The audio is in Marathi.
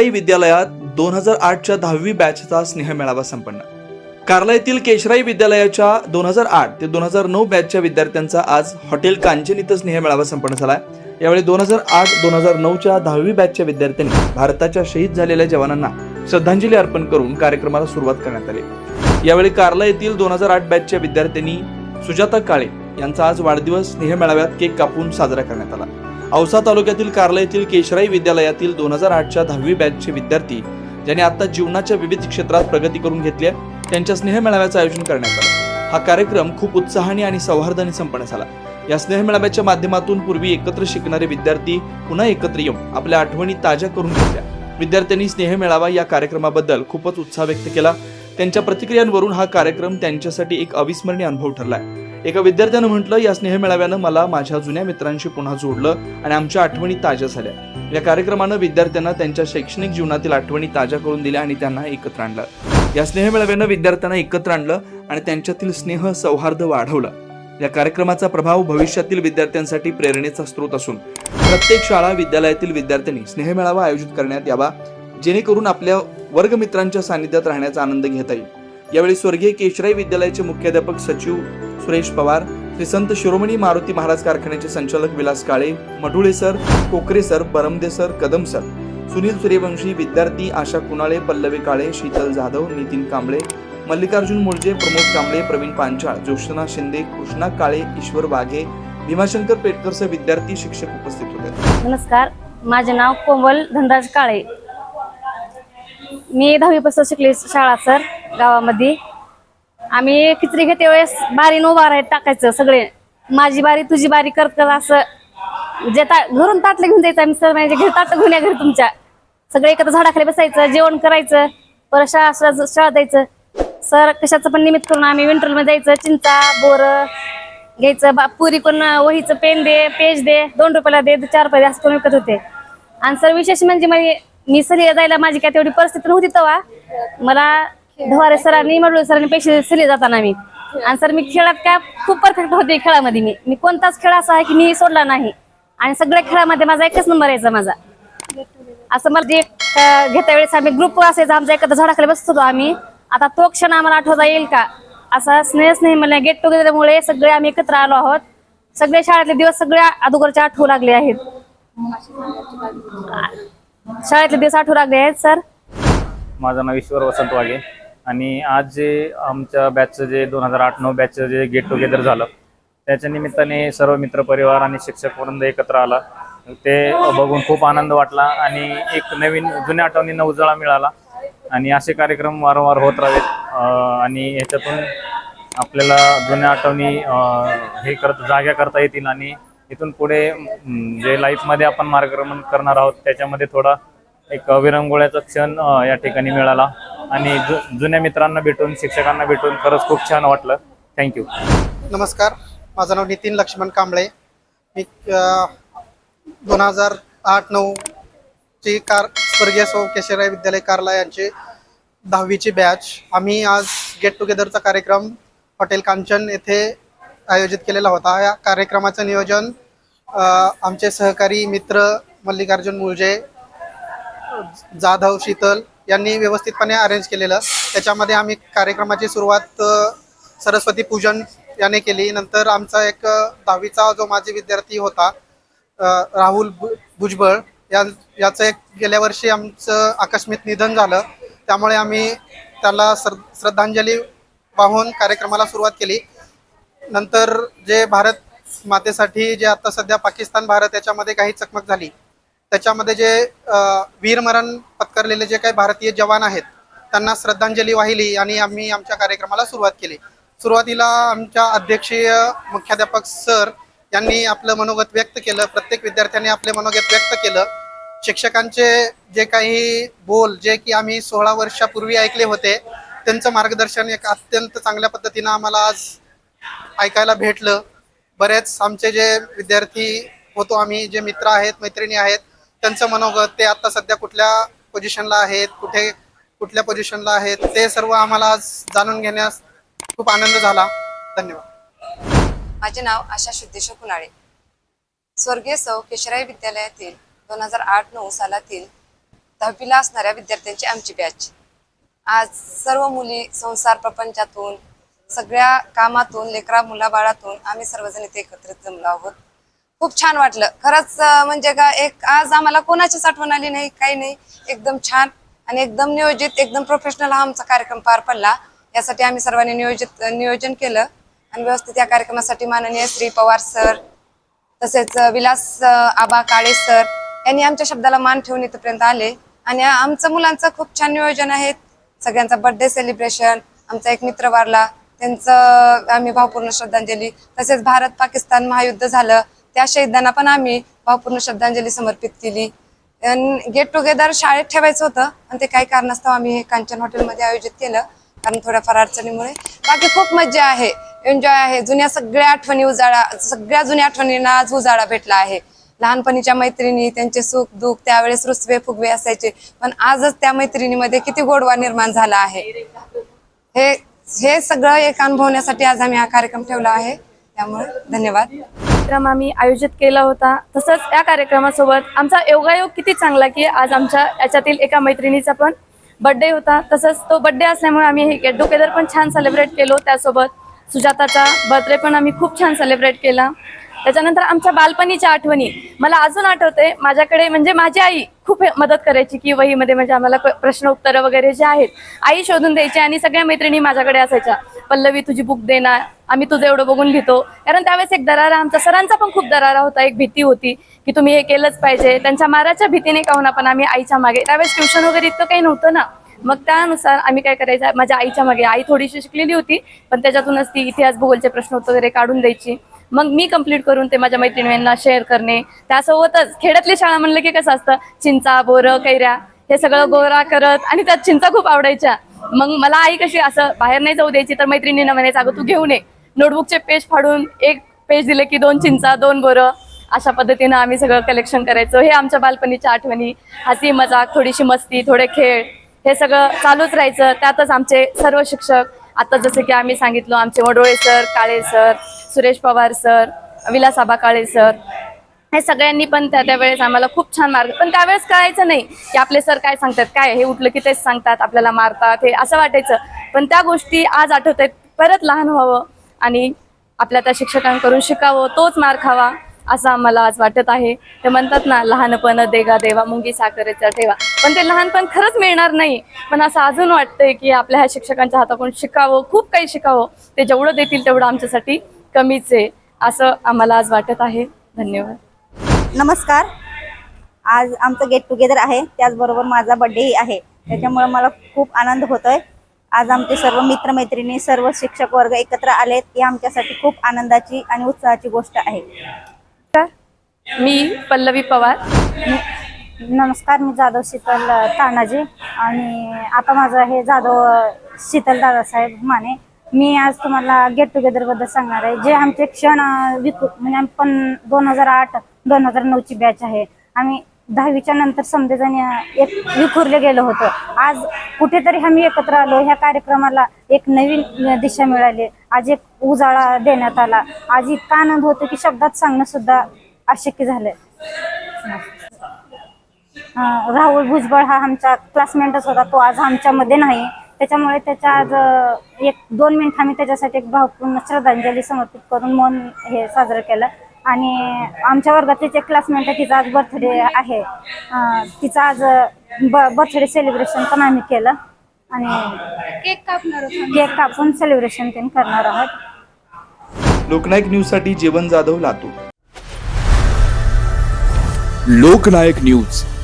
विद्यालयात दोन हजार आठच्या दहावी बॅचचा स्नेह मेळावा संपन्न. कार्ला येथील केशराई विद्यालयाच्या दोन हजार आठ ते दोन हजार नऊ बॅचच्या विद्यार्थ्यांचा आज हॉटेल कांचन इथं स्नेहमेळावा संपन्न झाला यावेळी दोन हजार आठ दोन हजार नऊच्या दहावी बॅचच्या विद्यार्थ्यांनी भारताच्या शहीद झालेल्या जवानांना श्रद्धांजली अर्पण करून कार्यक्रमाला सुरुवात करण्यात आली. यावेळी कार्ला येथील दोन हजार आठ बॅचच्या विद्यार्थ्यांनी सुजाता काळे यांचा आज वाढदिवस स्नेहमेळाव्यात केक कापून साजरा करण्यात आला. औसा तालुक्यातील कार्ला येथील केशराई विद्यालयातील दोन हजार आठच्या दहावी बॅचचे विद्यार्थी ज्यांनी आता जीवनाच्या विविध क्षेत्रात प्रगती करून घेतली आहे त्यांच्या स्नेहमेळाव्याचं आयोजन करण्यात आलं. हा कार्यक्रम खूप उत्साहाने आणि सौहार्दाने संपन्न झाला. या स्नेहमेळाव्याच्या माध्यमातून पूर्वी एकत्र शिकणारे विद्यार्थी पुन्हा एकत्र येऊन आपल्या आठवणी ताज्या करून घेतल्या. विद्यार्थ्यांनी स्नेहमेळावा या कार्यक्रमाबद्दल खूपच उत्साह व्यक्त केला. त्यांच्या प्रतिक्रियांवरून हा कार्यक्रम त्यांच्यासाठी एक अविस्मरणीय अनुभव ठरलाय एका विद्यार्थ्यानं म्हटलं या स्नेहमेळाव्यानं मला माझ्या जुन्या मित्रांशी पुन्हा जोडलं आणि आमच्या आठवणी ताज्या झाल्या. या कार्यक्रमानं विद्यार्थ्यांना त्यांच्या शैक्षणिक जीवनातील आठवणी ताज्या करून दिल्या आणि त्यांना एकत्र आणलं. या स्नेहमेळाव्यानं विद्यार्थ्यांना एकत्र आणलं आणि त्यांच्यातील स्नेह सौहार्द वाढवलं. या कार्यक्रमाचा प्रभाव भविष्यातील विद्यार्थ्यांसाठी प्रेरणेचा स्रोत असून प्रत्येक शाळा विद्यालयातील विद्यार्थ्यांनी स्नेहमेळावा आयोजित करण्यात यावा जेणेकरून आपल्या वर्गमित्रांच्या सानिध्यात राहण्याचा आनंद घेता येईल. यावेळी स्वर्गीय केशराई विद्यालयाचे मुख्याध्यापक सचिव सुरेश पवार श्री संत शिरोमणी मारुती महाराज कारखान्याचे संचालक Vilas Kale Madhule sir Kokre sir Baramde sir Kadam sir Sunil Suryavanshi विद्यार्थी आशा कुणाळे पल्लवी काळे शीतल जाधव नितीन कांबळे मल्लिकार्जुन मुळजे प्रमोद कांबळे प्रवीण पांचाळ ज्योत्सना शिंदे कृष्णा काळे ईश्वर वाघे भीमाशंकर पेटकर सह विद्यार्थी शिक्षक उपस्थित होते. नमस्कार माझे नाव कोमल धनराज काळे. मी दहावीपासून शिकले शाळा सर. गावामध्ये. आम्ही खिचडी घेते वेळेस बारी नो आहेत टाकायचं सगळे. माझी बारी तुझी बारी करत कर असं. जे ता घरून ताटलं घेऊन जायचं आम्ही सर म्हणजे घरी ताट घेऊन या घरी तुमच्या. सगळे एकत्र झाडाखाली बसायचं जेवण करायचं परत शाळा शाळा शाळा द्यायचं सर कशाचं पण निमित्त करून आम्ही विंटरमध्ये जायचं चिंता बोर घ्यायचं बा पुरी कोण वहीचं पेन दे पेज दे दोन रुपयाला दे चार रुपयाला असं करून विकत होते. आणि सर विशेष म्हणजे म्हणजे मी सलिला जायला माझी काय तेवढी परिस्थिती नव्हती तेव्हा. मला धवारे सरांनी मडुळे सरांनी पैसे दिले जाताना मी. आणि सर मी खेळात काय खूप परफेक्ट होते खेळामध्ये मी. मी कोणताच खेळ असा आहे की मी सोडला नाही. आणि सगळ्या खेळामध्ये माझा एकच नंबर यायचा माझा. असं मला जे घेत्या वेळेस आम्ही ग्रुप असायचा आमचा एकत्र झाडाखाली बसत होतो आम्ही. आता तो क्षण आम्हाला आठवता येईल का? असा स्नेह स्नेह मला गेट टुगेदरमुळे सगळे आम्ही एकत्र आलो आहोत. सगळे शाळेतले दिवस सगळ्या अगोदरच्या आठवू लागले आहेत. शाळेतले दिवस आठवू लागले आहेत सर? माझं नाव ईश्वर वसंत वाघे. आणि आज जे आमच्या बॅचचं जे दोन हजार आठ नऊ बॅचचं जे गेट टुगेदर झालं त्याच्या निमित्ताने सर्व मित्रपरिवार आणि शिक्षक वृंद एकत्र आला. ते बघून खूप आनंद वाटला आणि एक नवीन जुन्या आठवणींना उजाळा मिळाला. आणि असे कार्यक्रम वारंवार होत राहावेत आणि याच्यातून आपल्याला जुन्या आठवणी हे करत जाग्या करता येतील आणि इथून पुढे जे लाईफमध्ये आपण मार्गक्रमण करणार आहोत त्याच्यामध्ये थोडा एक विरंगुळ्याचा क्षण या ठिकाणी मिळाला. आणि जु जुन्या मित्रांना भेटून शिक्षकांना भेटून खरंच खूप छान वाटलं. थँक्यू नमस्कार. माझं नाव नितीन लक्ष्मण कांबळे. मी दोन हजार आठ नऊची कार स्वर्गीय सौ केशवराय विद्यालय कार्ला यांचे दहावीची बॅच आम्ही आज गेट टुगेदरचा कार्यक्रम हॉटेल कांचन येथे आयोजित केलेला होता. या कार्यक्रमाचं नियोजन आमचे सहकारी मित्र मल्लिकार्जुन मुळजे जाधव शीतल यांनी व्यवस्थितपणे अरेंज केलेलं. त्याच्यामध्ये आम्ही कार्यक्रमाची सुरुवात सरस्वती पूजन याने केली. नंतर आमचा एक दहावीचा जो माझे विद्यार्थी होता राहुल भु- भुजबळ या याचं एक गेल्या वर्षी आमचं आकस्मिक निधन झालं. त्यामुळे आम्ही त्याला श्र श्रद्धांजली वाहून कार्यक्रमाला सुरुवात केली. नंतर जे भारत मातेसाठी जे आता सध्या पाकिस्तान भारत याच्यामध्ये काही चकमक झाली त्याच्यामध्ये जे वीरमरण पत्करलेले जे काही भारतीय जवान आहेत त्यांना श्रद्धांजली वाहिली आणि आम्ही आमच्या कार्यक्रमाला सुरुवात केली. सुरुवातीला आमच्या अध्यक्षीय मुख्याध्यापक सर यांनी आपलं मनोगत व्यक्त केलं प्रत्येक विद्यार्थ्यांनी आपले मनोगत व्यक्त केलं. शिक्षकांचे जे काही बोल जे की आम्ही सोळा वर्षापूर्वी ऐकले होते त्यांचं मार्गदर्शन एक अत्यंत चांगल्या पद्धतीनं आम्हाला आज ऐकायला भेटलं. बरेच आमचे जे विद्यार्थी होतो आम्ही जे मित्र आहेत मैत्रिणी आहेत त्यांचं मनोगत ते आता सध्या कुठल्या पोझिशनला आहेत कुठे कुठल्या पोझिशनला आहेत ते सर्व आम्हाला आज जाणून घेण्यास खूप आनंद झाला. धन्यवाद. माझे नाव आशा सिद्धेश्वर कुनाळे. स्वर्गीय सौ केशराई विद्यालयातील दोन हजार आठ नऊ सालातील दहावीला असणाऱ्या विद्यार्थ्यांची आमची बॅच आज सर्व मुली संसार प्रपंचातून सगळ्या कामातून लेकरा मुलाबाळातून आम्ही सर्वजण इथे एकत्रित जमलो आहोत. खूप छान वाटलं. खरंच म्हणजे का एक आज आम्हाला कोणाचीच आठवण आली नाही काही नाही. एकदम छान आणि एकदम नियोजित एकदम प्रोफेशनल हा आमचा कार्यक्रम पार पडला. यासाठी आम्ही सर्वांनी नियोजित नियोजन केलं. आणि व्यवस्थित या कार्यक्रमासाठी माननीय श्री पवार सर तसेच विलास आबा काळे सर यांनी आमच्या शब्दाला मान ठेवून इथपर्यंत आले. आणि आमचं मुलांचं खूप छान नियोजन आहे. सगळ्यांचा बर्थडे सेलिब्रेशन आमचा एक मित्र वारला त्यांचं आम्ही भावपूर्ण श्रद्धांजली. तसेच भारत पाकिस्तान महायुद्ध झालं. त्या शहीदांना पण आम्ही भावपूर्ण श्रद्धांजली समर्पित केली. गेट टुगेदर शाळेत ठेवायचं होतं आणि ते काही कारणास्तव आम्ही हे कांचन हॉटेलमध्ये आयोजित केलं. कारण थोड्याफार अडचणीमुळे. बाकी खूप मजा आहे एन्जॉय आहे. जुन्या सगळ्या आठवणी उजाळा सगळ्या जुन्या आठवणींना आज उजाळा भेटला आहे. लहानपणीच्या मैत्रिणी त्यांचे सुख दुःख त्यावेळेस रुसवे फुगवे असायचे. पण आजच त्या मैत्रिणीमध्ये किती गोडवा निर्माण झाला आहे. हे हे सगळं एक अनुभवण्यासाठी आज आम्ही हा कार्यक्रम ठेवला आहे. त्यामुळे धन्यवाद. कार्यक्रम आम्ही आयोजित केला होता. तसंच या कार्यक्रमासोबत आमचा योगायोग किती चांगला की आज आमच्या याच्यातील एका मैत्रिणीचा पण बड्डे होता. तसंच तो बड्डे असल्यामुळे आम्ही हे गेट टुगेदर पण छान सेलिब्रेट केलो त्यासोबत. सुजाताचा बर्थडे पण आम्ही खूप छान सेलिब्रेट केला. त्याच्यानंतर आमच्या बालपणीच्या आठवणी. मला अजून आठवते माझ्याकडे म्हणजे माझी आई खूप मदत करायची की वहीमध्ये म्हणजे आम्हाला प्रश्न उत्तरं वगैरे जे आहेत आई शोधून द्यायची आणि सगळ्या मैत्रिणी माझ्याकडे असायच्या. पल्लवी तुझी बुक देणार आम्ही तुझं एवढं बघून घेतो. कारण त्यावेळेस एक दरारा आमचा सरांचा पण खूप दरारा होता. एक भीती होती की तुम्ही हे केलंच पाहिजे. त्यांच्या माराच्या भीतीने का होणार पण आम्ही आईच्या मागे त्यावेळेस ट्युशन वगैरे इतकं काही नव्हतं ना. मग त्यानुसार आम्ही काय करायचं माझ्या आईच्या मागे. आई थोडीशी शिकलेली होती पण त्याच्यातूनच ती इतिहास भूगोलचे प्रश्न वगैरे काढून द्यायची. मग मी कंप्लीट करून ते माझ्या मैत्रिणींना शेअर करणे. त्यासोबतच खेड्यातली शाळा म्हणलं की कसं असतं? चिंचा बोरं कैऱ्या. हे सगळं गोरा करत आणि त्यात चिंचा खूप आवडायच्या. मग मला आई कशी असं बाहेर नाही जाऊ द्यायची तर मैत्रिणींना म्हणायचं अगं तू घेऊन ये नोटबुकचे पेज फाडून एक पेज दिले की दोन चिंचा दोन बोरं. अशा पद्धतीनं आम्ही सगळं कलेक्शन करायचो. हे आमच्या बालपणीच्या आठवणी. हसी मजाक थोडीशी मस्ती थोडे खेळ. हे सगळं चालूच राहायचं. त्यातच आमचे सर्व शिक्षक आता जसं की आम्ही सांगितलं आमचे Vadole sir Kale sir Suresh Pawar sir Vilasaba Kale sir हे सगळ्यांनी पण त्या त्यावेळेस आम्हाला खूप छान मार्ग पण त्यावेळेस कळायचं नाही की आपले सर काय सांगतात काय हे उठलं की तेच सांगतात आपल्याला मारतात हे असं वाटायचं. पण त्या गोष्टी आज आठवत आहेत परत लहान व्हावं आणि आपल्या त्या शिक्षकांकडून शिकावं तोच मार खावा असं आम्हाला आज वाटत आहे. ते म्हणतात ना लहानपण देगा देवा मुंगी साखरेचा ठेवा. पण ते लहानपण खरंच मिळणार नाही. पण असं अजून वाटतंय की आपल्या ह्या शिक्षकांच्या हाताकडून शिकावं खूप काही शिकावं. ते जेवढं देतील तेवढं आमच्यासाठी कमीच आहे असं आम्हाला आज वाटत आहे. धन्यवाद. नमस्कार. आज आमचं गेट टुगेदर आहे. त्याचबरोबर माझा बर्थडेही आहे. त्याच्यामुळे मला खूप आनंद होतोय. आज आमचे सर्व मित्रमैत्रिणी सर्व शिक्षक वर्ग एकत्र आलेत. ही आमच्यासाठी खूप आनंदाची आणि उत्साहाची गोष्ट आहे. तर मी पल्लवी पवार. नमस्कार मी जाधव शीतल तानाजी. आणि आता माझं हे जाधव शीतल दादासाहेब माने. मी आज तुम्हाला गेट टुगेदरबद्दल सांगणार आहे. जे आमचे क्षण विकू म्हणजे आम्ही पण दोन हजार आठ दोन हजार नऊची बॅच आहे. आम्ही दहावीच्या नंतर समजेजण एक विखुरले गेलो होतो. आज कुठेतरी आम्ही एकत्र आलो. ह्या कार्यक्रमाला एक नवीन दिशा मिळाली. आज एक उजाळा देण्यात आला. आज इतका आनंद होतो की शब्दात सांगणं सुद्धा अशक्य झालंय. राहुल भुजबळ हा आमचा क्लासमेटच होता. तो आज आमच्यामध्ये नाही. त्याच्यामुळे त्याच्या आज एक दोन मिनिट आम्ही त्याच्यासाठी एक भावपूर्ण श्रद्धांजली समर्पित करून मौन हे साजरं केलं. आणि आमच्या वर्गातलीच एक क्लासमेट आहे तिचा आज बर्थडे आहे. अं, तिचा आज बर्थडे सेलिब्रेशन पण आम्ही केलं. आणि केक कापणार केक कापून सेलिब्रेशन पण करणार आहोत. लोकनायक न्यूजसाठी जीवन जाधव लातूर. लोकनायक न्यूज.